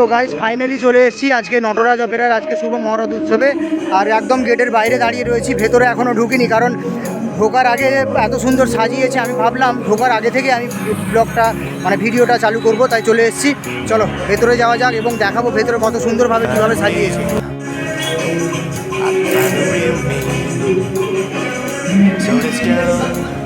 So guys finally চলে এসেছি আজকে নটরাজ অপেরার আজকে শুভ মহরত উৎসবে আর একদম গেটের বাইরে দাঁড়িয়ে রয়েছি, ভেতরে এখনও ঢুকিনি, কারণ ঢোকার আগে এত সুন্দর সাজিয়েছে, আমি ভাবলাম ঢোকার আগে থেকে আমি ব্লগটা মানে ভিডিওটা চালু করব, তাই চলে এসেছি চলো, ভেতরে যাওয়া যাক এবং দেখাবো ভেতরে কত সুন্দরভাবে কীভাবে সাজিয়েছে. So.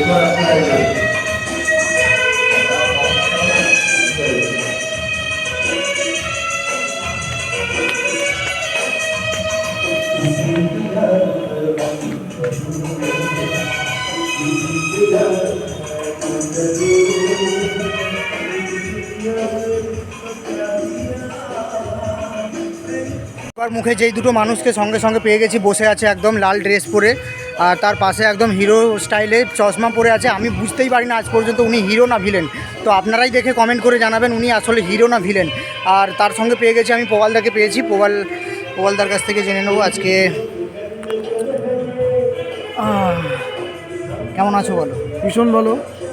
Terima kasih. এবার মুখে যেই দুটো মানুষকে সঙ্গে সঙ্গে পেয়ে গেছি বসে আছে একদম লাল ড্রেস পরে আর তার পাশে একদম হিরো স্টাইলে চশমা পরে আছে। আমি বুঝতেই পারি না আজ পর্যন্ত উনি হিরো না ভিলেন তো আপনারাই দেখে কমেন্ট করে জানাবেন উনি আসলে হিরো না ভিলেন আর তার সঙ্গে পেয়ে গেছি আমি পোবালদাকে পেয়েছি। পোবাল পোবালদার কাছ থেকে জেনে নেব আজকে। কেমন আছো বলো? ভীষণ ভালো।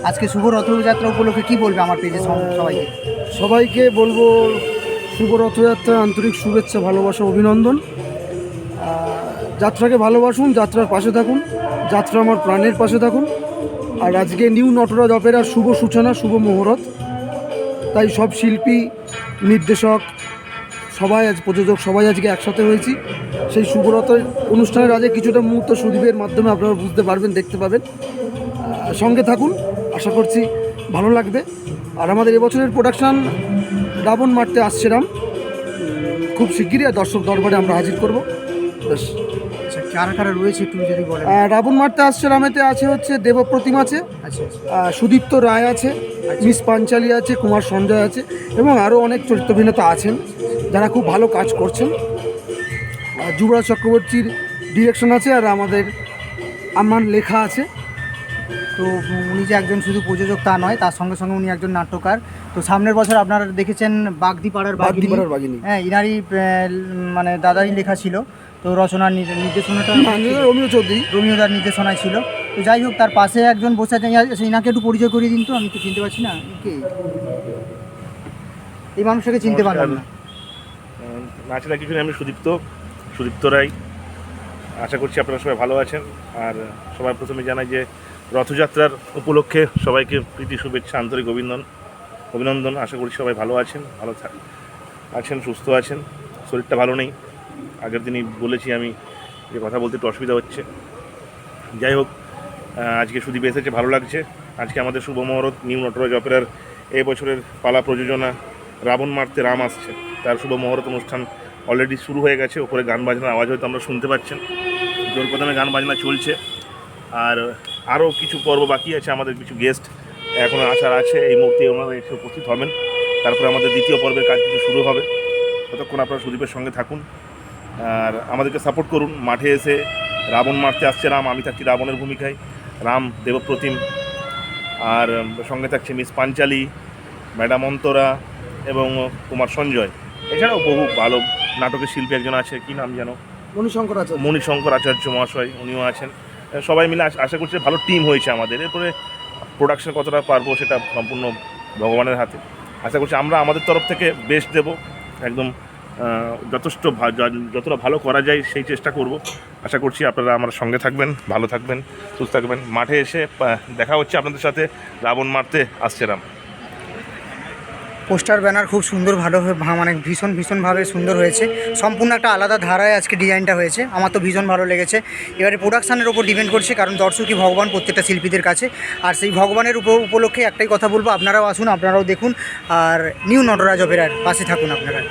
আজকে শুভ রথযাত্রা উপলক্ষে কী বলবে আমার পেজে সবাইকে? সবাইকে বলব শুভ রথযাত্রা আন্তরিক শুভেচ্ছা, ভালোবাসা, অভিনন্দন। যাত্রাকে ভালোবাসুন, যাত্রার পাশে থাকুন, যাত্রা আমার প্রাণের পাশে থাকুন। আর আজকে নিউ নটরাজ অপেরার শুভ সূচনা, শুভ মুহূর্ত। তাই সব শিল্পী, নির্দেশক, সবাই আজ, প্রযোজক সবাই আজকে একসাথে হয়েছি। সেই শুভরথ অনুষ্ঠানের আগে কিছুটা মুহূর্ত সুদীপের মাধ্যমে আপনারা বুঝতে পারবেন, দেখতে পাবেন। সঙ্গে থাকুন, আশা করছি ভালো লাগবে। আর আমাদের এবছরের প্রোডাকশান রাবণ মারতে আসছে রাম খুব শিগগিরই আর দর্শক দরবারে আমরা হাজির করব। আচ্ছা কারা কারা রয়েছে একটু যদি বলেন? রাবণ মারতে আসছে রামেতে আছে হচ্ছে দেবপ্রতিম আছে আচ্ছা আচ্ছা। সুদীপ্ত রায় আছে মিস পাঞ্চালী আছে কুমার সঞ্জয় আছে এবং আরও অনেক চরিত্রাভিনেতা আছেন যারা খুব ভালো কাজ করছেন। যুবরাজ চক্রবর্তীর ডিরেকশন আছে আর আমাদের আমার লেখা আছে। তো উনি যে একজন শুধু প্রযোজক তা নয় তার সঙ্গে সঙ্গে উনি একজন নাট্যকার। তো সামনের বছর আপনারা দেখেছেন বাগদিপাড়ার বাগিনী। হ্যাঁ ইনারই মানে দাদারই লেখা ছিল। তো রচনার নির- নির্দেশনাটা রমিও চৌধুরী। রবীন্দ্রনাথ নির্দেশনায় ছিল। তো যাই হোক তার পাশে একজন বসে আছেন। আচ্ছা, ইনাকে একটু পরিচয় করিয়ে দিন তো আমি তো চিনতে পারছি না। কে? এই মানুষটাকে চিনতে পারলাম না। নাচেরা কিছু নেই আমি সুদীপ্ত সুদীপ্ত রায়। আশা করছি আপনারা সবাই ভালো আছেন। আর সবাই প্রথমে জানাই যে রথযাত্রার উপলক্ষে সবাইকে প্রীতি, শুভেচ্ছা, আন্তরিক অভিনন্দন। অভিনন্দন, আশা করি সবাই ভালো আছেন ভালো আছেন, সুস্থ আছেন। শরীরটা ভালো নেই। আগের দিনই বলেছি আমি যে কথা বলতে একটু অসুবিধা হচ্ছে। যাই হোক আজকে সুদীপ এসেছে, ভালো লাগছে। আজকে আমাদের শুভ মহরত, নিউ নটরাজ অপেরার এই বছরের পালা প্রযোজনা রাবণ মারতে রাম আসছে। তার শুভ মহরত অনুষ্ঠান অলরেডি শুরু হয়ে গেছে। ওপরে গান বাজনার আওয়াজ হয়তো আমরা শুনতে পাচ্ছেন। জোর কদমে গান বাজনা চলছে। আর আরও কিছু পর্ব বাকি আছে আমাদের কিছু গেস্ট এখনও আসার আছে এই মুহূর্তে ওনারা এসে উপস্থিত হবেন। তারপরে আমাদের দ্বিতীয় পর্বের কাজ কিছু শুরু হবে। ততক্ষণ আপনারা সুদীপের সঙ্গে থাকুন আর আমাদেরকে সাপোর্ট করুন। মাঠে এসে রাবণ মারতে আসছে রাম আমি থাকছি রাবণের ভূমিকায়। রাম দেবপ্রতিম আর সঙ্গে থাকছে মিস পাঞ্চালি ম্যাডাম অন্তরা এবং কুমার সঞ্জয়। এছাড়াও বহু ভালো নাটকের শিল্পী একজন আছে কি নাম যেন? মণিশঙ্কর আছে মণিশঙ্কর আচার্য মহাশয় উনিও আছেন। সবাই মিলে আশ- করছি ভালো টিম হয়েছে আমাদের। এরপরে প্রোডাকশন কতটা পারব সেটা সম্পূর্ণ ভগবানের হাতে। আশা করছি আমরা আমাদের তরফ থেকে বেস্ট দেব। একদম যথেষ্ট যতটা ভালো করা যায় সেই চেষ্টা করব। আশা করছি আপনারা আমার সঙ্গে থাকবেন, ভালো থাকবেন, সুস্থ থাকবেন। মাঠে এসে দেখা হচ্ছে আপনাদের সাথে। রাবণ মারতে আসছে পোস্টার, ব্যানার খুব সুন্দর ভালো মানে ভীষণ, ভীষণভাবে সুন্দর হয়েছে। সম্পূর্ণ একটা আলাদা ধারায় আজকে ডিজাইনটা হয়েছে। আমার তো ভীষণ ভালো লেগেছে। এবারে প্রোডাকশানের ওপর ডিপেন্ড করছে, কারণ দর্শকই ভগবান প্রত্যেকটা শিল্পীদের কাছে। আর সেই ভগবানের উপ- উপলক্ষে একটাই কথা বলব, আপনারাও আসুন, আপনারাও দেখুন। আর নিউ নটরাজ অপেরার পাশে থাকুন আপনারা।